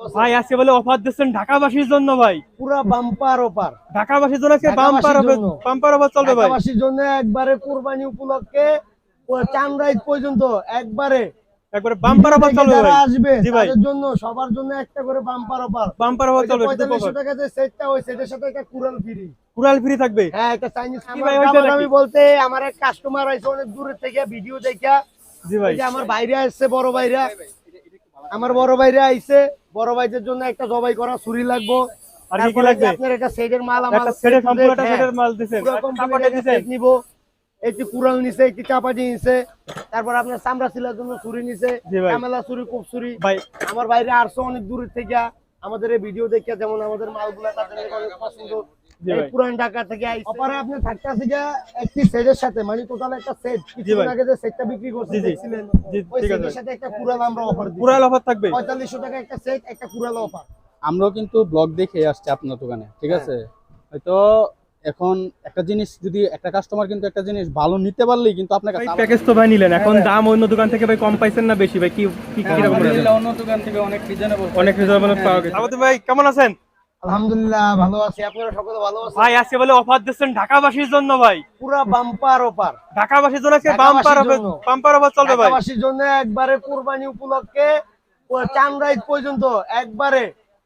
ভাই আজকে বলে অফার দিচ্ছেন ঢাকাবাসীর জন্য ভাই। পুরা বাম্পার অফার ঢাকাবাসীর জন্য আজকে বাম্পার অফার বাম্পার অফার চলবে ভাই। ঢাকাবাসীর জন্য একবারে কুরবানি উপলক্ষে চান্দ্রাইজ পর্যন্ত একবারে। একবারে বাম্পার অফার চলবে যারা আসবে তাদের জন্য সবার জন্য একটা করে বাম্পার অফার বাম্পার অফার চলবে শুধু পঁয়তাল্লিশশো offer। টাকা যে সেটটা ওই সেটের সাথে একটা কুরাল ফ্রি কুড়াল ফ্রি থাকবে। হ্যাঁ একটা চাইনিজ কি ভাই, আমি বলতে আমার এক কাস্টমার আইছে অনেক দূরের থেকে ভিডিও দেখা জি ভাই। এই যে আমার বাইরে আসছে বড় ভাইরা। আমার বড় ভাইরা আইছে। বড় ভাইদের জন্য একটা জবাই করা ছুরি লাগবো। আর কি কি লাগবে? আপনার একটা সেটের মাল আমার একটা সেটের সম্পূর্ণ একটা সেটের মাল দিছেন কাপড়টা দিছেন নিব। একটি কুড়াল নিছে একটি চাপাটি নিছে। তারপর আপনার চামড়া সিলার জন্য ছুরি নিছে। কামেলা ছুরি খুব ছুরি। আমার বাইরে অনেক থেকে আমাদের এই ভিডিও দেখে যেমন আমাদের মালগুলা তাদের অনেক পছন্দ। পুরান ঢাকা থেকে অপারে আপনি থাকতে থেকে একটি সেটের সাথে মানে টোটাল একটা সেট কিছুদিন আগে যে সেটটা বিক্রি করছে জি, জি। দেখছিলেন? ওই সেটের সাথে একটা কুড়াল আমরা অফার দিই কুড়াল অফার থাকবে? পঁয়তাল্লিশশো টাকা একটা সেট একটা কুড়াল অফার আমরাও কিন্তু ব্লগ দেখে আসছি আপনার দোকানে ঠিক আছে? হয়তো এখন একটা জিনিস যদি একটা কাস্টমার কিন্তু একটা জিনিস ভালো নিতে পারলেই কিন্তু আপনার কাছে প্যাকেজ তো ভাই নিলেন। এখন দাম অন্য দোকান থেকে ভাই কম পাইছেন না বেশি? ভাই কি কি কি রকম অন্য দোকান থেকে অনেক রিজনেবল অনেক রিজনেবল পাওয়া গেছে। ভাই কেমন আছেন? আলহামদুলিল্লাহ ভালো আছি। আপনারা সকলে ভালো আছেন? ভাই আজকে বলে অফার দিচ্ছেন ঢাকাবাসীর জন্য ভাই। পুরা বাম্পার অফার ঢাকাবাসীর জন্য আজকে বাম্পার অফার বাম্পার অফার চলবে ভাই। ঢাকাবাসীর জন্য একবারে কুরবানি উপলক্ষে পর্যন্ত একবারে।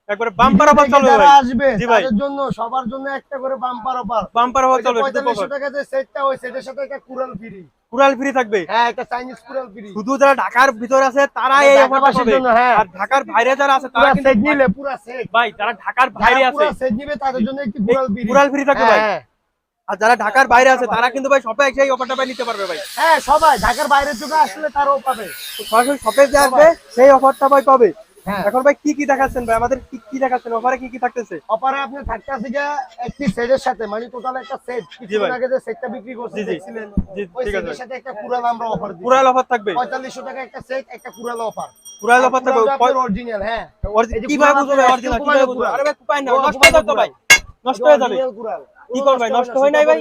একবারে বাম্পার অফার চলবে যারা আসবে তাদের জন্য সবার জন্য একটা করে বাম্পার অফার বাম্পার অফার চলবে শুধু পঁয়তাল্লিশশো offer। টাকা যে সেটটা ওই সেটের সাথে একটা কুরাল ফ্রি কুড়াল ফ্রি থাকবে। হ্যাঁ একটা চাইনিজ কুরাল ফ্রি শুধু যারা ঢাকার ভিতরে আছে তারা এই পাবে। হ্যাঁ। আর ঢাকার বাইরে যারা আছে তারা কিন্তু সেট নিলে পুরা সেট ভাই যারা ঢাকার বাইরে আছে পুরা সেট নিবে তাদের জন্য একটি কুরাল ফ্রি থাকবে ভাই। হ্যাঁ। আর যারা ঢাকার বাইরে আছে তারা কিন্তু ভাই এসে এই অফারটা ভাই নিতে পারবে ভাই। হ্যাঁ সবাই। ঢাকার বাইরের থেকে আসলে তারাও পাবে। সরাসরি শপে যে আসবে সেই অফারটা ভাই পাবে। এখন ভাই কি কি দেখাচ্ছেন ভাই? আমাদের কি কি দেখাচ্ছেন? অফারে কি কি থাকতেছে? অপারে আপনি থাকতে আছে গিয়া একটি সেটের সাথে মানে টোটাল একটা সেট কিছুদিন। আগে যে সেটটা বিক্রি করছে জি, জি। দেখছিলেন? জি, ওই ঠিক আছে সেটের সাথে একটা কুরাল আমরা অফার দিই কুড়াল অফার থাকবে? পঁয়তাল্লিশশো টাকা একটা সেট একটা কুরাল অফার কুড়াল অফার থাকবে অরিজিনাল হ্যাঁ। যে কীভাবে কুড়াল বুঝব অরিজিনাল কীভাবে কুড়াল। বুঝব। আরে ভাই কুপাই না নষ্ট হয়ে যাবে ভাই। নষ্ট হয়ে যাবে। কি করবে? নষ্ট হয় নাই ভাই?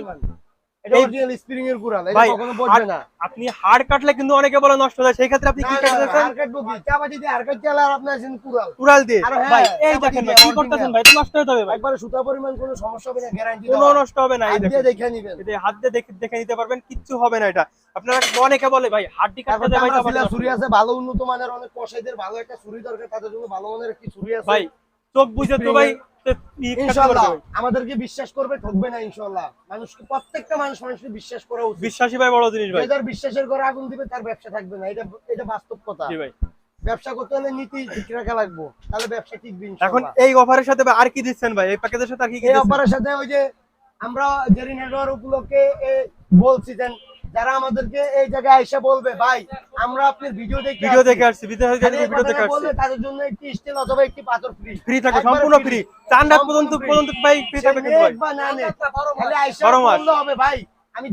সুতা এটা অরিজিনাল স্প্রিং এর কুড়াল এটা কখনো বলবে না। আপনি হাড় কাটলে কিন্তু অনেকে বলে নষ্ট হয়ে সেই ক্ষেত্রে আপনি কি কাটতেছেন হার কাটবো কি? চাপাতি দিয়ে হার কাটতে আর আপনি আছেন কুড়াল। কুড়াল দিয়ে? হ্যাঁ, ভাই এই দেখেন কি করতেছেন ভাই? নষ্ট হয়ে যাবে ভাই। একবারে সুতা পরিমাণ কোনো সমস্যা হবে না গ্যারান্টি কোনো নষ্ট হবে না এই দেখেন। দেখে নিবেন। এটা হাত দিয়ে দেখে দেখে নিতে পারবেন কিচ্ছু হবে না এটা। আপনারা অনেকে বলে ভাই হাড্ডি কাটতে ভাই ছুরি আছে ভালো উন্নত মানের অনেক কসাইদের ভালো একটা ছুরি দরকার তাদের জন্য ভালো মানের একটি ছুরি আছে। ভাই চোখ বুঝে তো ভাই ইনশাআল্লাহ আমাদেরকে বিশ্বাস করবে ঠকবে না ইনশাআল্লাহ। মানুষকে প্রত্যেকটা মানুষ মানুষকে বিশ্বাস করা উচিত। বিশ্বাসী ভাই বড় জিনিস ভাই। যার বিশ্বাসের করে আগুন দিবে তার ব্যবসা থাকবে না। এটা এটা বাস্তব কথা। জি ভাই। ব্যবসা করতে হলে নীতি ঠিক রাখা লাগবে তাহলে ব্যবসা টিকবে এখন এই অফারের সাথে আর কি দিচ্ছেন ভাই? এই প্যাকেজের সাথে আর কি কি এই অফারের সাথে ওই যে আমরা উপলক্ষে বলছি যে যারা আমাদেরকে এই জায়গায় এসে বলবে ভাই আমরা আপনার ভিডিও দেখে ভিডিও দেখে আসছি ভিডিও দেখে আসছি। তাদের জন্য একটি স্টিল অথবা একটি পাথর ফ্রি ফ্রি থাকে সম্পূর্ণ ফ্রি চার রাত পর্যন্ত পর্যন্ত ভাই ফ্রি কিন্তু ভাই। না নেক, খালি আইসা বললে হবে ভাই আমি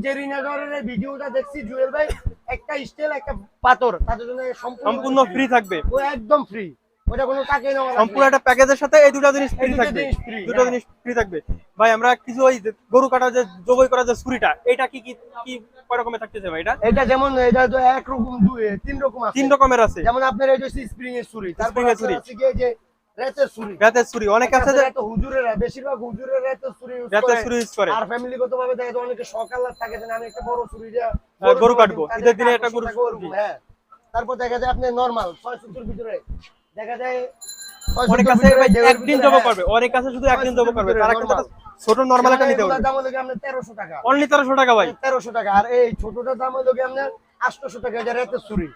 ভিডিওটা দেখছি জুয়েল ভাই একটা স্টিল একটা পাথর তাদের জন্য সম্পূর্ণ সম্পূর্ণ ফ্রি থাকবে। ও একদম ফ্রি ওটা কোনো টাকা নেওয়া সম্পূর্ণ একটা প্যাকেজের সাথে এই দুটো জিনিস ফ্রি থাকবে দুটো হ্যাঁ। জিনিস ফ্রি থাকবে ভাই আমরা কিছু ওই গরু কাটা যে জবই করা যে ছুরিটা এটা কি কি কি রকমের থাকতেছে ভাই এটা এটা যেমন এটা তো এক রকম দুই তিন রকম আছে তিন রকমের আছে যেমন আপনার এই যে স্প্রিং এর ছুরি তারপর Spring এর আপনার ছুরি। যে রেতের ছুরি রাতের ছুরি অনেক আছে যে এত হুজুরেরা বেশিরভাগ হুজুরের রেতের ছুরি use রাতের করে। ছুরি ইউজ করে আর ফ্যামিলিগত ভাবে দেখা যায় অনেকে সকাল থাকে যে না, আমি একটা বড় ছুরি দিয়ে হ্যাঁ, গরু কাটবো। ঈদের দিনে একটা গরু। হ্যাঁ তারপর দেখা যায় আপনি নরমাল ছয় সত্তর ভিতরে দেখা যায় অনেক একদিন জব হ্যাঁ। করবে অনেক আছে শুধু একদিন জব করবে। তারা কিন্তু ছোট নরমাল একটা নিতে এগুলোর দাম হলো আপনার তেরোশো টাকা। অনলি তেরোশো টাকা ভাই। তেরোশো টাকা। আর এই ছোটটার দাম হলো আপনার আটশোশো টাকা এটা রেতের ছুরি।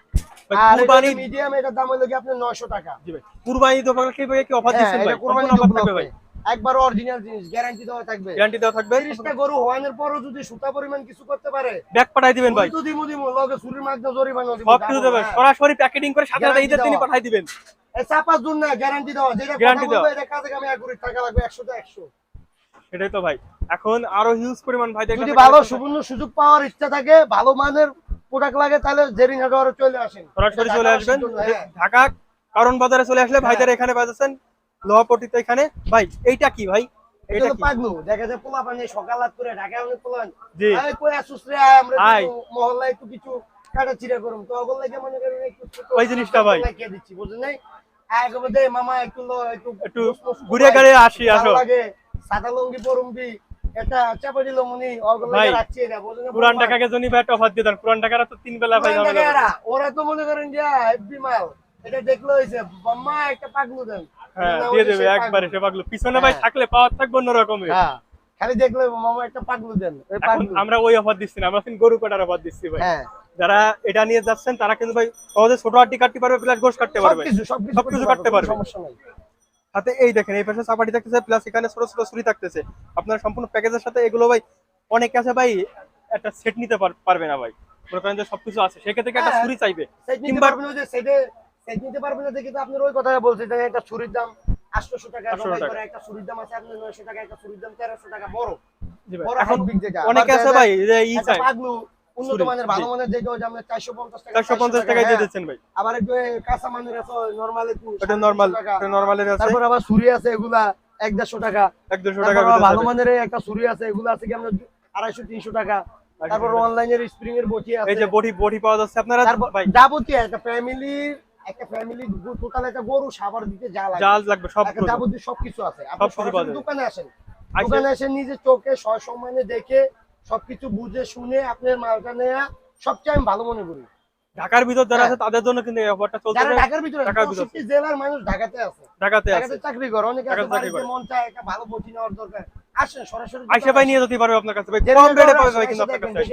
আর কুরবানি মিডিয়াম এটার দাম হলো আপনার নয়শো টাকা। জি ভাই কুরবানি তো কি ভাই কি অফার হ্যাঁ, দিচ্ছেন ভাই? কুরবানি থাকবে ভাই? একবার অরিজিনাল জিনিস গ্যারান্টি দেওয়া থাকবে। গ্যারান্টি দেওয়া থাকবে। তিরিশটা গরু হওয়ানোর পরও যদি সুতা পরিমাণ কিছু করতে পারে ব্যাগ পাঠাই দিবেন ভাই। তো দিমু দিমু লগে ছুরির মাধ্যমে জরিমানা দিব সব কিছু দেবেন হ্যাঁ। সরাসরি প্যাকেটিং করে সাথে সাথে ঈদের দিনই পাঠাই দিবেন। এই চাপার জন্য গ্যারান্টি দেওয়া। যেটা Guarantee দেওয়া। এটা কাজে কামে একুরেট টাকা লাগবে 100 তে 100 সেটাই তো ভাই। এখন আরও হিউজ পরিমাণ ভাই যদি ভালো সুবর্ণ সুযোগ পাওয়ার ইচ্ছা থাকে ভালো মানের প্রোডাক্ট লাগে তাহলে জেরিং হাটওয়ারে চলে আসেন। সরাসরি চলে আসবেন। হ্যাঁ। ঢাকা কারণ বাজারে চলে আসলে ভাইদের এখানে বাজাচ্ছেন। লোহাপট্টিতে এখানে ভাই এইটা কি ভাই? এটা তো পাগলু দেখা যায় পোলা পানি সকাল রাত করে ঢাকায় অনেক পোলা জি। আরে কই আসুস রে আমরা একটু মহল্লায় একটু কিছু কাটা চিরা করুম। তো ওগুলো লাগে মনে করেন একটু ওই জিনিসটা ভাই। লাগিয়ে দিচ্ছি বুঝলেন নাই? একবার দে মামা একটু একটু একটু ঘুরে ঘুরে আসি আসো। লাগে। সাদা লুঙ্গি এটা মনি রাখছি পুরান? টাকাকে জনি ভাই একটা অফার দিয়ে দেন পুরান টাকারা তো তিন বেলা ভাই ওরা তো মনে করেন যে হেভি মাল। এটা দেখল হয়েছে মাম্মা একটা পাগলু দেন। হ্যাঁ দিয়ে দেবে একবারে। সে পাগলো পিছনে ভাই হ্যাঁ। থাকলে পাওয়ার থাকবে অন্যরকমের। হ্যাঁ খালি দেখলে মামা একটা পাগলু দেন আমরা ওই অফার দিচ্ছি না আমরা গরু কাটার অফার দিচ্ছি ভাই। হ্যাঁ। যারা এটা নিয়ে যাচ্ছেন তারা কিন্তু ভাই সহজে ছোট হাড্ডি কাটতে পারবে প্লাস গোশ কাটতে পারবে। সবকিছু কাটতে পারবে। সমস্যা নাই। হাতে এই দেখেন এই পাশে চাপাটি থাকতেছে প্লাস এখানে ছোট ছোট ছুরি থাকতেছে। আপনার সম্পূর্ণ প্যাকেজের সাথে এগুলো ভাই অনেকে আছে ভাই একটা সেট নিতে পার- পারবে না ভাই। মনে করেন যে সবকিছু আছে সেক্ষেত্রে একটা। ছুরি চাইবে? কিংবা- সেটে নিতে পারবেন না দেখে তো আপনার ওই বলছে যে একটা ছুরির দাম 800 টাকা 800 রবাই করে একটা ছুরির দাম আছে আপনার 900 টাকা একটা ছুরির দাম 1300 টাকা বড়। বড় এখন হাইট বিগ যেটা। অনেকে আছে ভাই যে ই চাই পাগলু উন্নত মানের ভালো মানের যেটা ওই আমরা 450 টাকা চারশো পঞ্চাশ টাকায় দিয়ে। দিচ্ছেন ভাই। আবার একটু কাঁচা মানের আছে নরমাল ওটা নর্মাল নর্মালের আছে। তারপর আবার ছুরি আছে এগুলা 150 টাকা। ভিতরে ভালো মানের একটা ছুরি আছে এগুলো আছে কি আমরা 250 300 টাকা। তারপর অনলাইনের স্প্রিং এর বটি আছে এই যে বডি বডি পাওয়া যাচ্ছে আপনারা ভাই। যাবতীয় একটা ফ্যামিলির একটা ফ্যামিলি টোটাল একটা গরু সাবার দিতে যা লাগবে সব যাবতীয় সবকিছু আছে। আপনি সরাসরি দোকানে আসেন। দোকানে এসে নিজে চোখে সসম্মানে দেখে সবকিছু বুঝে শুনে আপনার মালটা নেয়া সবচেয়ে আমি ভালো মনে করি। ঢাকার ভিতর যারা হ্যাঁ। আছে তাদের জন্য কিন্তু এই অফারটা চলছে যারা ঢাকার ভিতরে ঢাকার ভিতরে। জেলার মানুষ ঢাকাতে আছে। ঢাকাতে আছে। ঢাকাতে চাকরি করে অনেকে আছে বাড়িতে মন চায় একটা ভালো বটি নেওয়ার দরকার। আসেন সরাসরি আইসা ভাই নিয়ে যেতে পারবে আপনার কাছে। ভাই কম রেটে পাবে ভাই কিন্তু আপনার কাছে।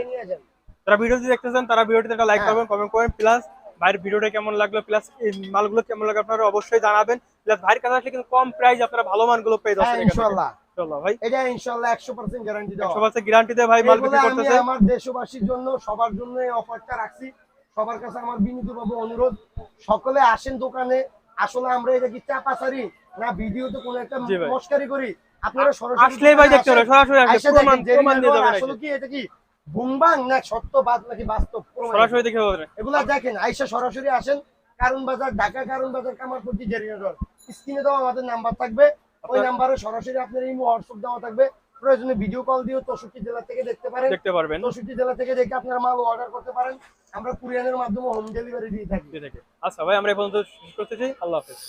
যারা ভিডিওটি দেখতেছেন তারা ভিডিওটিতে একটা লাইক হ্যাঁ। করবেন কমেন্ট করবেন প্লাস ভাইয়ের ভিডিওটা কেমন লাগল? প্লাস এই মালগুলো কেমন লাগল আপনারা অবশ্যই জানাবেন। প্লাস ভাইয়ের কাছে আসলে কিন্তু কম প্রাইস আপনারা ভালো মানগুলো পেয়ে হ্যাঁ যাচ্ছেন ইনশাআল্লাহ। ইনশাআল্লাহ ভাই। এটা ইনশাআল্লাহ একশো পার্সেন্ট গ্যারান্টি দেওয়া। সবার কাছে গ্যারান্টি দিয়ে ভাই মাল বিক্রি করতেছে। আমার দেশবাসীর জন্য সবার জন্য এই অফারটা রাখছি। সবার কাছে আমার বিনীতভাবে অনুরোধ সকলে আসেন দোকানে। আসলে আমরা এটা কি চাপাচারি না ভিডিওতে কোনো একটা মস্কারি করি? আপনারা সরাসরি আসলেই ভাই দেখতে সরাসরি আসলে প্রমাণ প্রমাণ দিয়ে যাবেন আসলে কি এটা কি? বুমবাং না সত্য বাদ নাকি বাস্তব সরাসরি দেখে এগুলা দেখেন আইসা সরাসরি আসেন কারণ বাজার ঢাকা কারণ বাজার কামারপট্টি জেরিনাডর স্ক্রিনে দেওয়া আমাদের নাম্বার থাকবে। ওই নাম্বারে সরাসরি আপনার এই হোয়াটসঅ্যাপ দেওয়া থাকবে। প্রয়োজনে ভিডিও কল দিয়েও চৌষট্টি জেলা থেকে দেখতে পারেন। দেখতে পারবেন। চৌষট্টি জেলা থেকে দেখে আপনারা মাল অর্ডার করতে পারেন। আমরা কুরিয়ানের মাধ্যমে হোম ডেলিভারি দিয়ে থাকি। দেখে আচ্ছা ভাই আমরা এই পর্যন্ত শেষ করতেছি আল্লাহ হাফেজ।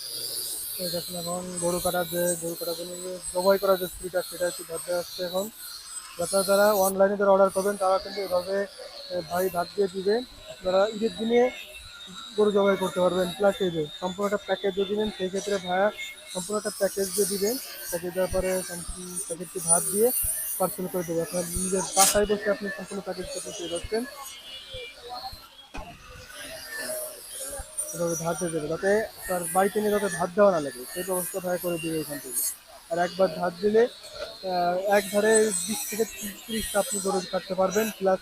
এখন গরু কাটার যে গরু কাটার জন্য যে জবাই করার যে স্পিডটা সেটা একটু ধরতে আসছে এখন? যারা যারা অনলাইনে যারা অর্ডার করবেন তারা কিন্তু এভাবে ভাই ভাত দিয়ে দিবেন। আপনারা ঈদের দিনে গরু জবাই করতে পারবেন। প্লাস এই যে সম্পূর্ণ একটা প্যাকেজ দিয়ে দিবেন, সেই ক্ষেত্রে ভাইয়া সম্পূর্ণ একটা প্যাকেজ দিয়ে দিবেন। প্যাকেজ দেওয়ার পরে প্যাকেজটি ভাত দিয়ে পার্সেল করে দেবে। আপনার নিজের বাসায় বসে আপনি সম্পূর্ণ প্যাকেজ করতে পেয়ে যাচ্ছেন। এভাবে ভাত দিয়ে দেবে, যাতে তার বাড়িতে নিয়ে যাতে ভাত দেওয়া না লাগে, সেই ব্যবস্থা ভাই করে দিবে এখান থেকে। আর একবার ভাত দিলে এক ধারে বিশ থেকে তিরিশটা আপনি গরু কাটতে পারবেন প্লাস